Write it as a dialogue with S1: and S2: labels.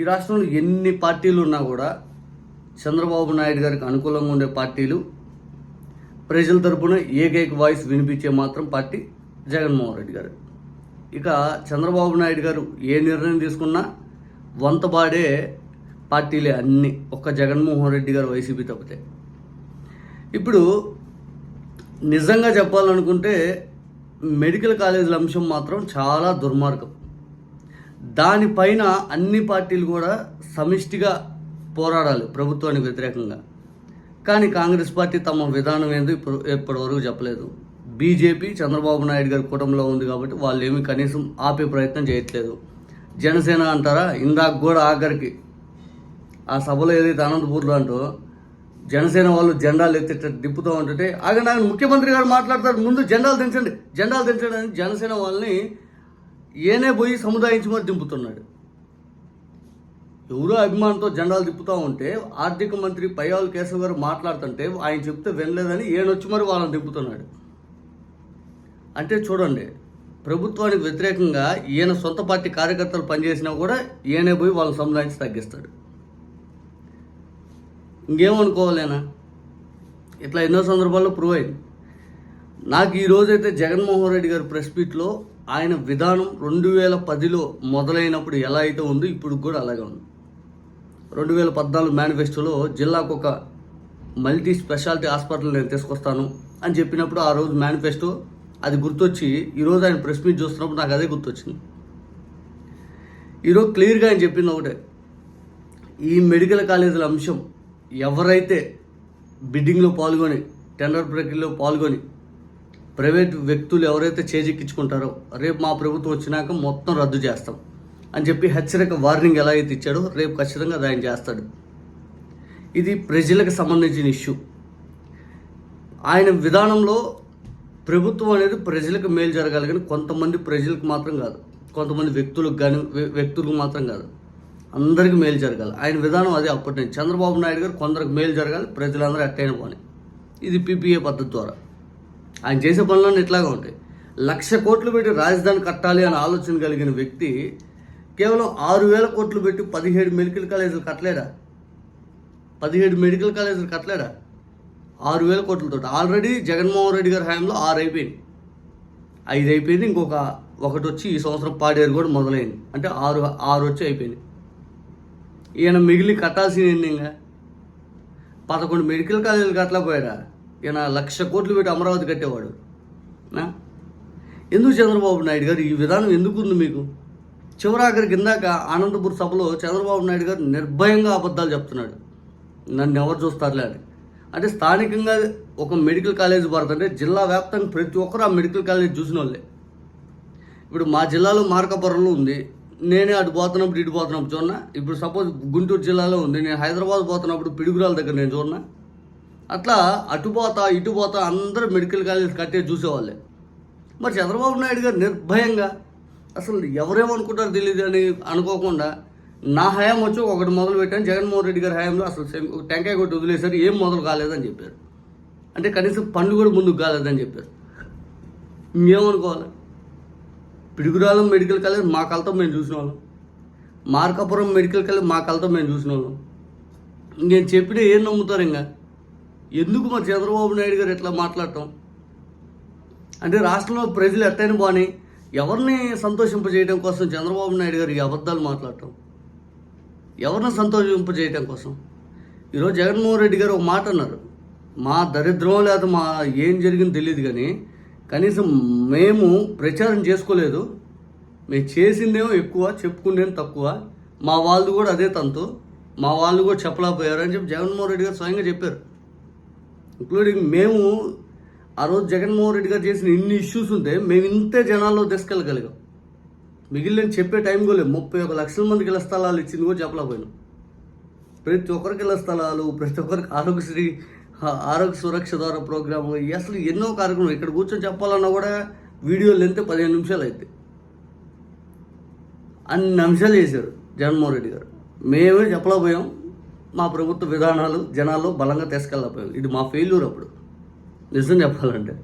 S1: ఈ రాష్ట్రంలో ఎన్ని పార్టీలు ఉన్నా కూడా చంద్రబాబు నాయుడు గారికి అనుకూలంగా ఉండే పార్టీలు ప్రజల తరపున ఏకైక వాయిస్ వినిపించే మాత్రం పార్టీ జగన్మోహన్ రెడ్డి గారు. ఇక చంద్రబాబు నాయుడు గారు ఏ నిర్ణయం తీసుకున్నా వంతబాడే పార్టీలే అన్ని ఒక్క జగన్మోహన్ రెడ్డి గారు వైసీపీ తప్పితే. ఇప్పుడు నిజంగా చెప్పాలనుకుంటే మెడికల్ కాలేజీల అంశం మాత్రం చాలా దుర్మార్గం. దానిపైన అన్ని పార్టీలు కూడా సమిష్టిగా పోరాడాలి ప్రభుత్వానికి వ్యతిరేకంగా. కానీ కాంగ్రెస్ పార్టీ తమ విధానం ఏందో ఇప్పుడు ఇప్పటివరకు చెప్పలేదు. బీజేపీ చంద్రబాబు నాయుడు గారి కూటమిలో ఉంది కాబట్టి వాళ్ళు ఏమి కనీసం ఆపే ప్రయత్నం చేయట్లేదు. జనసేన అంటారా? ఇందాక కూడా ఆఖరికి ఆ సభలో ఏదైతే అనంతపూర్లో అంటూ జనసేన వాళ్ళు జెండాలు ఎత్తి దిప్పుతూ ఉంటుంటే ఆగండి ఆగండి ముఖ్యమంత్రి గారు మాట్లాడతారు ముందు జెండాలు దించండి జెండాలు దించండి అని జనసేన వాళ్ళని ఈయనే పోయి సముదాయించి మరి దింపుతున్నాడు. ఎవరో అభిమానంతో జెండాలు తిప్పుతూ ఉంటే ఆర్థిక మంత్రి పయ్యావుల కేశవ్ గారు మాట్లాడుతుంటే ఆయన చెప్తే వినలేదని ఈయనొచ్చి మరి వాళ్ళని దింపుతున్నాడు. అంటే చూడండి ప్రభుత్వానికి వ్యతిరేకంగా ఈయన సొంత పార్టీ కార్యకర్తలు పనిచేసినా కూడా ఈయనే పోయి వాళ్ళని సముదాయించి తగ్గిస్తాడు. ఇంకేమనుకోవాలేనా? ఇట్లా ఎన్నో సందర్భాల్లో ప్రూవ్ అయింది. నాకు ఈరోజైతే జగన్మోహన్ రెడ్డి గారి ప్రెస్ మీట్లో ఆయన విధానం రెండు వేల పదిలో మొదలైనప్పుడు ఎలా అయితే ఉందో ఇప్పుడు కూడా అలాగే ఉంది. రెండు వేల పద్నాలుగు మేనిఫెస్టోలో జిల్లాకు ఒక మల్టీ స్పెషాలిటీ హాస్పిటల్ నేను తీసుకొస్తాను అని చెప్పినప్పుడు ఆ రోజు మేనిఫెస్టో అది గుర్తొచ్చి ఈరోజు ఆయన ప్రెస్ మీట్ చూస్తున్నప్పుడు నాకు అదే గుర్తొచ్చింది. ఈరోజు క్లియర్గా ఆయన చెప్పింది ఒకటే. ఈ మెడికల్ కాలేజీల అంశం ఎవరైతే బిడ్డింగ్లో పాల్గొని టెండర్ ప్రక్రియలో పాల్గొని ప్రైవేట్ వ్యక్తులు ఎవరైతే చేజెక్కించుకుంటారో రేపు మా ప్రభుత్వం వచ్చినాక మొత్తం రద్దు చేస్తాం అని చెప్పి హెచ్చరిక వార్నింగ్ ఎలా అయితే ఇచ్చాడో రేపు ఖచ్చితంగా అది ఆయన చేస్తాడు. ఇది ప్రజలకు సంబంధించిన ఇష్యూ. ఆయన విధానంలో ప్రభుత్వం అనేది ప్రజలకు మేలు జరగాలి కానీ కొంతమంది ప్రజలకు మాత్రం కాదు. కొంతమంది వ్యక్తులకు కానీ వ్యక్తులకు మాత్రం కాదు. అందరికీ మేలు జరగాలి. ఆయన విధానం అదే అప్పటి నుంచి. చంద్రబాబు నాయుడు గారు కొందరికి మేలు జరగాలి ప్రజలందరూ అట్టైన పోని. ఇది పీపీఏ పద్ధతి ద్వారా. ఆయన చేసే పనులన్నీ ఇట్లాగా ఉంటాయి. లక్ష కోట్లు పెట్టి రాజధాని కట్టాలి అనే ఆలోచన కలిగిన వ్యక్తి కేవలం ఆరు వేల కోట్లు పెట్టి పదిహేడు మెడికల్ కాలేజీలు కట్టలేడా? పదిహేడు మెడికల్ కాలేజీలు కట్టలేడా? ఆరు వేల కోట్లతో ఆల్రెడీ జగన్మోహన్ రెడ్డి గారి హయాంలో ఆరు అయిపోయింది ఐదు అయిపోయింది ఇంకొక ఒకటి వచ్చి ఈ సంవత్సరం పాడేరు కూడా మొదలైంది. అంటే ఆరు ఆరు వచ్చి అయిపోయింది ఈయన మిగిలి కట్టాల్సింది ఏంటి ఇంకా? పదకొండు మెడికల్ కాలేజీలు కట్టలేకపోయాడా? ఈయన లక్ష కోట్లు పెట్టి అమరావతి కట్టేవాడు. నా? ఎందుకు చంద్రబాబు నాయుడు గారు? ఈ విధానం ఎందుకు ఉంది మీకు? చివరాఖరికి ఇందాక ఆనందపూర్ సభలో చంద్రబాబు నాయుడు గారు నిర్భయంగా అబద్ధాలు చెప్తున్నాడు. నన్ను ఎవరు చూస్తారులే అని. అంటే స్థానికంగా ఒక మెడికల్ కాలేజ్ పడుతుంటే జిల్లా వ్యాప్తంగా ప్రతి ఒక్కరు ఆ మెడికల్ కాలేజ్ చూసిన వాళ్ళే ఇప్పుడు మా జిల్లాలో మార్కాపురంలో ఉంది. నేనే అటు పోతున్నప్పుడు ఇటు పోతున్నప్పుడు చూడన్నా ఇప్పుడు సపోజ్ గుంటూరు జిల్లాలో ఉంది. నేను హైదరాబాద్ పోతున్నప్పుడు పిడుగురాల దగ్గర నేను చూడన్నా అట్లా అటు ఇటుపోతా ఇటు అందరూ మెడికల్ కాలేజ్ కట్టే చూసేవాళ్ళే. మరి చంద్రబాబు నాయుడు గారు నిర్భయంగా అసలు ఎవరేమనుకుంటారో తెలియదు అని అనుకోకుండా నా హయాం వచ్చి ఒకటి మొదలు పెట్టాను. జగన్మోహన్ రెడ్డి గారి హయాంలో అసలు టెంకాయ కొట్టి వదిలేశారు. ఏం మొదలు కాలేదని చెప్పారు. అంటే కనీసం పండు కూడా ముందుకు కాలేదని చెప్పారు. మేమనుకోవాలి. పిడుగురాలం మెడికల్ కాలేజ్ మా కలతో మేము చూసిన వాళ్ళం మార్కాపురం మెడికల్ కాలేజ్ మా కలతో మేము చూసిన వాళ్ళం ఇంకేం చెప్పినా ఏం నమ్ముతారు ఇంకా? ఎందుకు మరి చంద్రబాబు నాయుడు గారు ఎట్లా మాట్లాడటం? అంటే రాష్ట్రంలో ప్రజలు ఎట్టైన బాని ఎవరిని సంతోషింపజేయడం కోసం చంద్రబాబు నాయుడు గారు ఈ అబద్ధాలు మాట్లాడటం? ఎవరిని సంతోషింపజేయటం కోసం? ఈరోజు జగన్మోహన్ రెడ్డి గారు ఒక మాట అన్నారు. మా దరిద్రం లేదా మా ఏం జరిగిందో తెలియదు కానీ కనీసం మేము ప్రచారం చేసుకోలేదు. మేము చేసిందేమో ఎక్కువ చెప్పుకునేది తక్కువ. మా వాళ్ళు కూడా అదే తంతు. మా వాళ్ళు కూడా చెప్పలేకపోయారు అని చెప్పి జగన్మోహన్ రెడ్డి గారు స్వయంగా చెప్పారు. ఇంక్లూడింగ్ మేము ఆ రోజు జగన్మోహన్ రెడ్డి గారు చేసిన ఇన్ని ఇష్యూస్ ఉంటే మేము ఇంతే జనాల్లో తీసుకెళ్ళగలిగాం మిగిలిన చెప్పే టైం కూడా ముప్పై ఒక లక్షల మందికి ఇళ్ళ స్థలాలు ఇచ్చింది కూడా చెప్పలేకపోయినాం. ప్రతి ఒక్కరికి ఇళ్ళ స్థలాలు ప్రతి ఒక్కరికి ఆరోగ్యశ్రీ ఆరోగ్య సురక్ష ద్వారా ప్రోగ్రాము అసలు ఎన్నో కార్యక్రమాలు. ఇక్కడ కూర్చొని చెప్పాలన్నా కూడా వీడియో లెంత్ పదిహేను నిమిషాలు అయితే అన్ని అంశాలు చేశారు జగన్మోహన్ రెడ్డి గారు. మేమే చెప్పలేకపోయాం. మా ప్రభుత్వ విధానాలు జనాల్లో బలంగా తీసుకెళ్ళకపోయాం ఇది మా ఫెయిల్యూర్ అప్పుడు. నిజం చెప్పాలంటే.